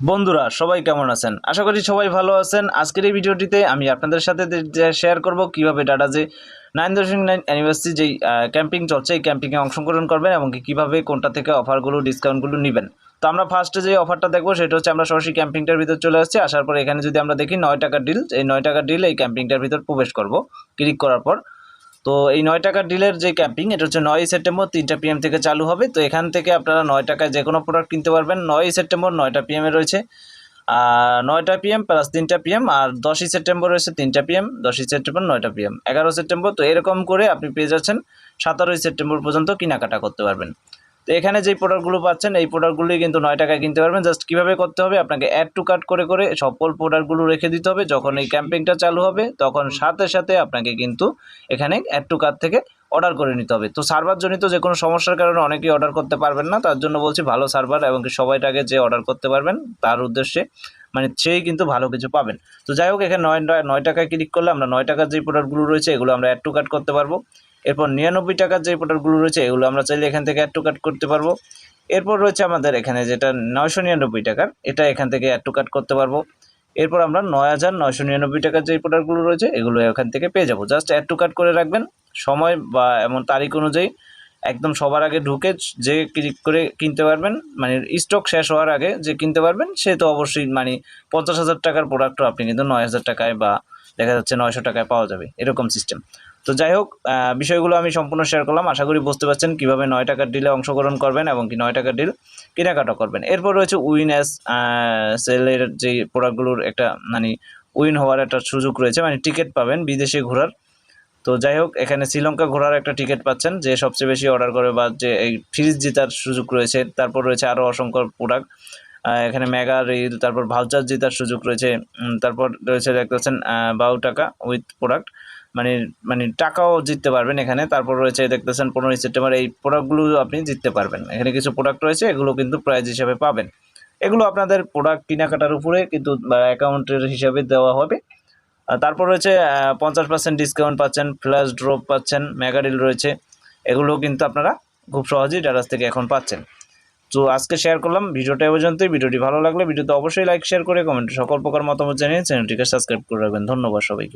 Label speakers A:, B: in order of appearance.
A: বন্ধুরা, সবাই কেমন আছেন? আশা করি সবাই ভালো আছেন। আজকের এই ভিডিওটিতে আমি আপনাদের সাথে শেয়ার করব কীভাবে ডাটা যে নাইন দশমিক নাইন অ্যানিভার্সারি যেই ক্যাম্পিং চলছে, এই ক্যাম্পিংয়ে অংশগ্রহণ করবেন এবং কীভাবে কোনটা থেকে অফারগুলো ডিসকাউন্টগুলো নেবেন। তো আমরা ফার্স্টে যে অফারটা দেখব, সেটা হচ্ছে আমরা সরাসরি ক্যাম্পিংটার ভিতর চলে আসছি। আসার পর এখানে যদি আমরা দেখি নয় টাকার ডিল এই নয় টাকার ডিল এই ক্যাম্পিংটার ভিতর প্রবেশ করব। ক্লিক করার পর তো এই নয় টাকার ডিলের যে ক্যাম্পিং এটা হচ্ছে নয়ই সেপ্টেম্বর তিনটা পিএম থেকে চালু হবে। তো এখান থেকে আপনারা নয় টাকায় যে কোনো প্রোডাক্ট কিনতে পারবেন। নয়ই সেপ্টেম্বর নয়টা পিএমে রয়েছে। আর নয়টা পিএম প্লাস তিনটা পিএম আর দশই সেপ্টেম্বর রয়েছে তিনটা পিএম দশই সেপ্টেম্বর নয়টা পিএম এগারো সেপ্টেম্বর, তো এরকম করে আপনি পেয়ে যাচ্ছেন। সতেরোই সেপ্টেম্বর পর্যন্ত কেনাকাটা করতে পারবেন। তো এখানে যে প্রোডাক্টগুলো পাচ্ছেন, এই প্রোডাক্টগুলি কিন্তু নয় টাকায় কিনতে পারবেন। জাস্ট কীভাবে করতে হবে? আপনাকে অ্যাড টু কার্ট করে করে সকল প্রোডাক্টগুলো রেখে দিতে হবে। যখন এই ক্যাম্পেইনটা চালু হবে, তখন সাথে সাথে আপনাকে কিন্তু এখানে অ্যাড টু কার্ট থেকে অর্ডার করে নিতে হবে। তো সার্ভার জনিত যে কোনো সমস্যার কারণে অনেকেই অর্ডার করতে পারবেন না। তার জন্য বলছি, ভালো সার্ভার এবং সবাইটাকে যে অর্ডার করতে পারবেন, তার উদ্দেশ্যে মানে সেই কিন্তু ভালো কিছু পাবেন। তো যাই হোক, এখানে নয় নয় টাকায় ক্লিক করলে আমরা নয় টাকার যে প্রোডাক্টগুলো রয়েছে, এগুলো আমরা অ্যাড টু কাট করতে পারব। এরপর নিরানব্বই টাকার যে প্রোডাক্টগুলো রয়েছে, এগুলো আমরা চাইলে এখান থেকে অ্যাড টু কাট করতে পারব। এরপর রয়েছে আমাদের এখানে যেটা নয়শো নিরানব্বই টাকার, এটা এখান থেকে অ্যাড টু কাট করতে পারব। এরপর আমরা নয় হাজার নয়শো নিরানব্বই টাকার যে প্রোডাক্টগুলো রয়েছে, এগুলো এখান থেকে পেয়ে যাব। জাস্ট অ্যাড টু কাট করে রাখবেন। সময় বা এমন তারিখ অনুযায়ী একদম সবার আগে ঢুকে যে ক্লিক করে কিনতে পারবেন মানে স্টক শেষ হওয়ার আগে যে কিনতে পারবেন, সে তো অবশ্যই মানে পঞ্চাশ হাজার টাকার প্রোডাক্টও আপনি কিন্তু নয় হাজার টাকায় বা দেখা যাচ্ছে নয়শো টাকায় পাওয়া যাবে, এরকম সিস্টেম তো যাই হোক বিষয়গুলো আমি সম্পূর্ণ শেয়ার করলাম। আশা করি বুঝতে পারছেন কীভাবে নয় টাকার ডিলে অংশগ্রহণ করবেন এবং কি নয় টাকার ডিল কেনাকাটা করবেন। এরপর রয়েছে উইন অ্যাস সেলের যে প্রোডাক্টগুলোর একটা মানে উইন হওয়ার একটা সুযোগ রয়েছে মানে টিকিট পাবেন বিদেশে ঘোরার। তো যাই হোক, এখানে শ্রীলঙ্কা ঘোরার একটা টিকিট পাচ্ছেন, যে সবচেয়ে বেশি অর্ডার করে বা যে এই ফ্রিজ জেতার সুযোগ রয়েছে। তারপর রয়েছে আরও অসংখ্য প্রোডাক্ট এখানে মেগা রিল তারপর ভাউচার জেতার সুযোগ রয়েছে। তারপর রয়েছে দেখতে পাচ্ছেন বারো টাকা উইথ প্রোডাক্ট মানে মানে টাকাও জিততে পারবেন এখানে। তারপর রয়েছে দেখতেছেন, পনেরোই সেপ্টেম্বর এই প্রোডাক্টগুলো আপনি জিততে পারবেন। এখানে কিছু প্রোডাক্ট রয়েছে, এগুলো কিন্তু প্রাইজ হিসাবে পাবেন। এগুলো আপনাদের প্রোডাক্ট কেনাকাটার উপরে কিন্তু অ্যাকাউন্টের হিসাবে দেওয়া হবে। তারপর রয়েছে পঞ্চাশ পার্সেন্ট ডিসকাউন্ট পাচ্ছেন ফ্ল্যাশ ড্রপ পাচ্ছেন মেগাডিল রয়েছে। এগুলো কিন্তু আপনারা খুব সহজেই ডাটাস থেকে এখন পাচ্ছেন। তো আজকে শেয়ার করলাম, ভিডিওটা পর্যন্তই। ভিডিওটি ভালো লাগলে, ভিডিওতে অবশ্যই লাইক শেয়ার করে কমেন্ট সকল প্রকার মতামত জানিয়ে চ্যানেলটিকে সাবস্ক্রাইব করে রাখবেন। ধন্যবাদ সবাইকে।